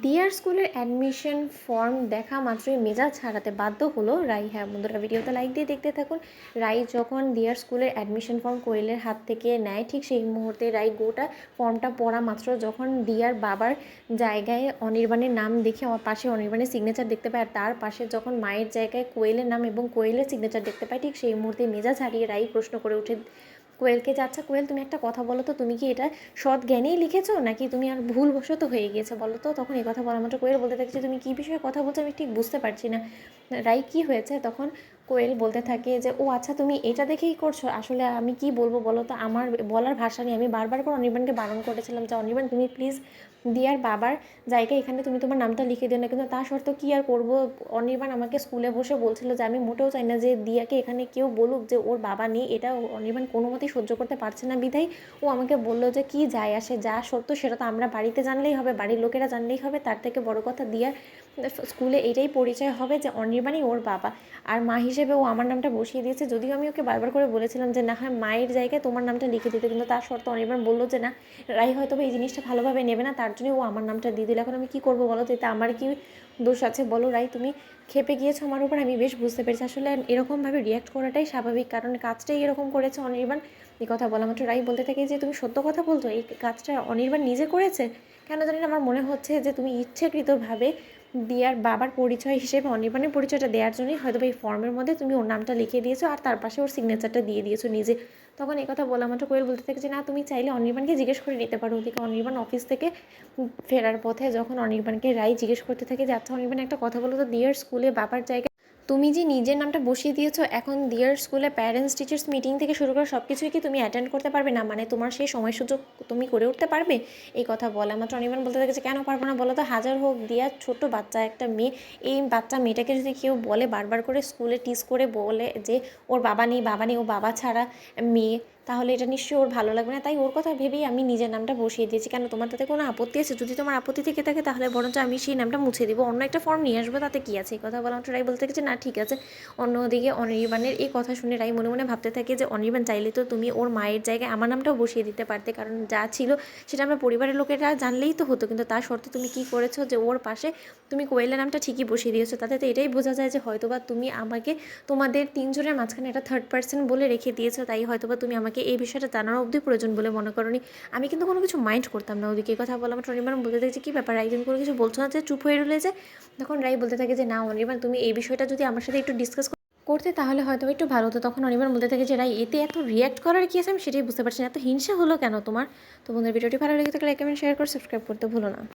Deer স্কুলের admission form দেখা মাত্রই মেজাজ ছাড়াতে বাধ্য হলো রাই। হ্যাঁ বন্ধুরা, ভিডিওতে লাইক দিয়ে দেখতে থাকুন। রাই যখন ডিয়ার স্কুলের অ্যাডমিশন ফর্ম কোয়েলের হাত থেকে নেয়, ঠিক সেই মুহূর্তে রাই গোটা ফর্মটা পড়া মাত্র যখন ডিয়ার বাবার জায়গায় অনির্বাণের নাম দেখে আমার পাশে অনির্বাণের সিগনেচার দেখতে পায়, আর তার পাশে যখন মায়ের জায়গায় কোয়েলের নাম এবং কোয়েলের সিগনেচার দেখতে পায়, ঠিক সেই মুহূর্তে মেজাজ হারিয়ে রাই প্রশ্ন করে ওঠে কোয়েলকে যে আচ্ছা কোয়েল, তুমি একটা কথা বলো তো, তুমি কি এটা সৎ জ্ঞানেই লিখেছো? নাকি তুমি আর ভুলবশত হয়ে গিয়েছে বলো তো? তখন এই কথা বলা মাত্র কোয়েল বলতে থাকে যে, তুমি কী বিষয়ে কথা বলছো আমি ঠিক বুঝতে পারছি না। রাই কি হয়েছে? তখন কোয়েল বলতে থাকে যে, ও আচ্ছা তুমি এটা দেখেই করছ? আসলে আমি কি বলব বলো তো? আমার বলার ভাষা নিয়ে আমি বারবার করে অনির্বাণকে বারণ করেছিলাম। যে অনির্বাণ, তুমি প্লিজ দিয়ার বাবার জায়গায় এখানে তুমি তোমার নামটা লিখে দিও না, কিন্তু তা সত্ত্বেও কী আর করব? অনির্বাণ আমাকে স্কুলে বসে বলছিল যে, আমি মোটেও চাই না যে দিয়াকে এখানে কেউ বলুক যে ওর বাবা নেই। এটা অনির্বাণ কোনো মতেই সহ্য করতে পারছে না বিধাই ও আমাকে বলল যে, কি যায় আসে, যা সত্য সেটা তো আমরা বাড়িতে জানলেই হবে, বাড়ির লোকেরা জানলেই হবে। তার থেকে বড় কথা দিয়ার স্কুলে এটাই পরিচয় হবে যে, অনির্বাণই ওর বাবা। আর মা হিসেবে ও আমার নামটা বসিয়ে দিয়েছে। যদিও আমি ওকে বারবার করে বলেছিলাম যে, না, হয়, মায়ের জায়গায় তোমার নামটা লিখে দিতে। কিন্তু তার শর্ত অনির্বাণ বলল যে, না, রাই হয়তো এই জিনিসটা ভালোভাবে নেবে না, তার জন্য ও আমার নামটা দিয়ে দিল। এখন আমি কি করব বলো তো? এতে আমার কি দোষ আছে বলো? রাই, তুমি খেপে গিয়েছো আমার উপর, আমি বেশ বুঝতে পেরেছি। আসলে এরকমভাবে রিয়াক্ট করাটাই স্বাভাবিক, কারণ কাজটাই এরকম করেছে অনির্বাণ। এই কথা বলা মাত্র। রাই বলতে থাকে যে, তুমি সত্য কথা বলছো, এই কাজটা অনির্বাণ নিজে করেছে। কেন জানি না, আমার মনে হচ্ছে যে, তুমি ইচ্ছাকৃতভাবে দিয়ার বাবার পরিচয় হিসেবে অনির্বাণের পরিচয়টা দেওয়ার জন্যই হয়তো এই ফর্মের মধ্যে তুমি ওর নামটা লিখে দিয়েছ আর তার পাশে ওর সিগনেচারটা দিয়ে দিয়েছ নিজে। তখন এই কথা বলা মাত্র কোয়েল বলতে থাকে যে, না, তুমি চাইলে অনির্বাণকে জিজ্ঞেস করে নিতে পারো। ওদিকে অনির্বাণ অফিস থেকে ফেরার পথে যখন অনির্বাণকে রাই জিজ্ঞেস করতে থাকে যে আচ্ছা অনির্বাণ, একটা কথা বলো তো, দিয়ার স্কুলে বাবার জায়গায় তুমি যে নিজের নামটা বসিয়ে দিয়েছ, এখন দিয়ার স্কুলে প্যারেন্টস টিচার্স মিটিং থেকে শুরু করে সব কিছুই কি তুমি অ্যাটেন্ড করতে পারবে? না মানে তোমার সেই সময় সুযোগ তুমি করে উঠতে পারবে? এই কথা বলা মাত্র অনির্বাণ বলতে থাকে যে, কেন পারব না? বলো তো, হাজার হোক দিয়ার ছোট বাচ্চা, একটা মেয়ে, এই বাচ্চা মেয়েটাকে যদি কেউ বলে বারবার করে স্কুলে টিস করে বলে যে, ওর বাবা নেই বাবা নেই, ও বাবা ছাড়া মেয়ে তাহলে এটা নিশ্চয়ই ওর ভালো লাগবে না। তাই ওর কথা ভেবেই আমি নিজের নামটা বসিয়ে দিয়েছি। কেন, তোমার তাতে কোনো আপত্তি আছে? যদি তোমার আপত্তি থেকে থাকে, তাহলে বরঞ্চ আমি সেই নামটা মুছে দিব। অন্য একটা ফর্ম নিয়ে আসব, তাতে কী আছে? এই কথা বলা রাই বলতে যে না, ঠিক আছে। অন্যদিকে অনির্বাণের এই কথা শুনে রাই মনে মনে ভাবতে থাকে যে, অনির্বাণ, চাইলে তো তুমি ওর মায়ের জায়গায় আমার নামটাও বসিয়ে দিতে পারতে। কারণ যা ছিল, সেটা আমরা পরিবারের লোকেরা জানলেই তো হতো। কিন্তু তার শর্তে তুমি কী করেছ যে, ওর পাশে তুমি কোয়েলের নামটা ঠিকই বসিয়ে দিয়েছ। তাতে তো এটাই বোঝা যায় যে, হয়তোবা তুমি আমাকে তোমাদের তিনজনের মাঝখানে একটা থার্ড পার্সন বলে রেখে দিয়েছ। তাই হয়তোবা তুমি আমাকে এই বিষয়টা জানানো অবধি প্রয়োজন বলে মনে করনি। আমি কিন্তু কোনো কিছু মাইন্ড করতাম না ওদিকে। কথা বলা আমার অনির্বাণ বলতে থাকে যে, কী ব্যাপার? রাই তুমি কোনো কিছু বলছো না যে, চুপ হয়ে যে? তখন রাই বলতে থাকে যে, না অনির্বাণ, তুমি এই বিষয়টা যদি আমার সাথে একটু ডিসকাস করতে তাহলে হয়তো একটু ভালো হতো। তখন অনির্বাণ বলতে থাকে যে রাই এতে এত রিয়াক্ট করার কি আছে? আমি সেটাই বুঝতে পারছি না। এত হিংসা হলো কেন তোমার? তো বন্ধুর, ভিডিওটি ভালো লেগে থাকলে কমেন্ট শেয়ার করে সাবস্ক্রাইব করতে ভুলো না।